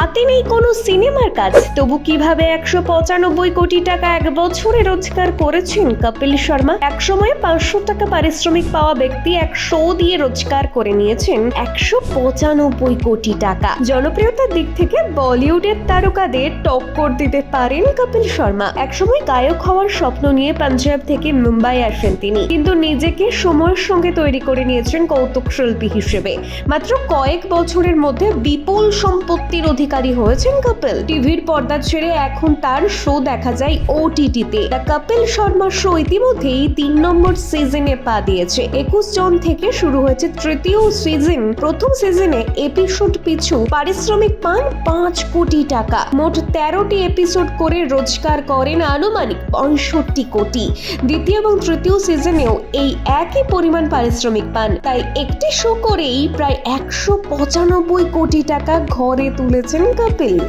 হাতে নেই কোনো সিনেমার কাজ। তবু কীভাবে একশো পঁচানব্বই কোটি টাকা এক বছরে রোজগার করেছেন কপিল শর্মা? একসময় পাঁচশো টাকা পারিশ্রমিক পাওয়া ব্যক্তি এক শো দিয়ে রোজগার করে নিয়েছেন একশো পঁচানব্বই কোটি টাকা। জনপ্রিয়তার দিক থেকে বলিউডের তারকাদের টক্কর দিতে পারেন কপিল শর্মা। একসময় গায়ক হওয়ার স্বপ্ন নিয়ে পাঞ্জাব থেকে মুম্বাই আসেন তিনি। কিন্তু নিজেকে সময়ের সঙ্গে তৈরি করে নিয়েছেন কৌতুক শিল্পী হিসেবে। মাত্র কয়েক বছরের মধ্যে বিপুল সম্পত্তির অধিকারী হয়েছেন কপিল। টিভির পর্দা ছেড়ে এখন তার শো দেখা যায় ওটিটিতে কপিল শর্মা শো ইতিমধ্যেই তিন নম্বর সিজনে পা দিয়েছে। একুশ জন থেকে শুরু হয়েছে তৃতীয় সিজন প্রথম সিজনে এপিসোড পিছু পারিশ্রমিক পান পাঁচ কোটি টাকা। মোট তেরোটি এপিসোড করে রোজগার করেন আনুমানিক পঁয়ষট্টি কোটি। দ্বিতীয় এবং তৃতীয় সিজনেও এই একই পরিমাণ পারিশ্রমিক পান। তাই একটি শো করেই প্রায় একশো পঁচানব্বই কোটি টাকা ঘরে তুলেছেন কপিল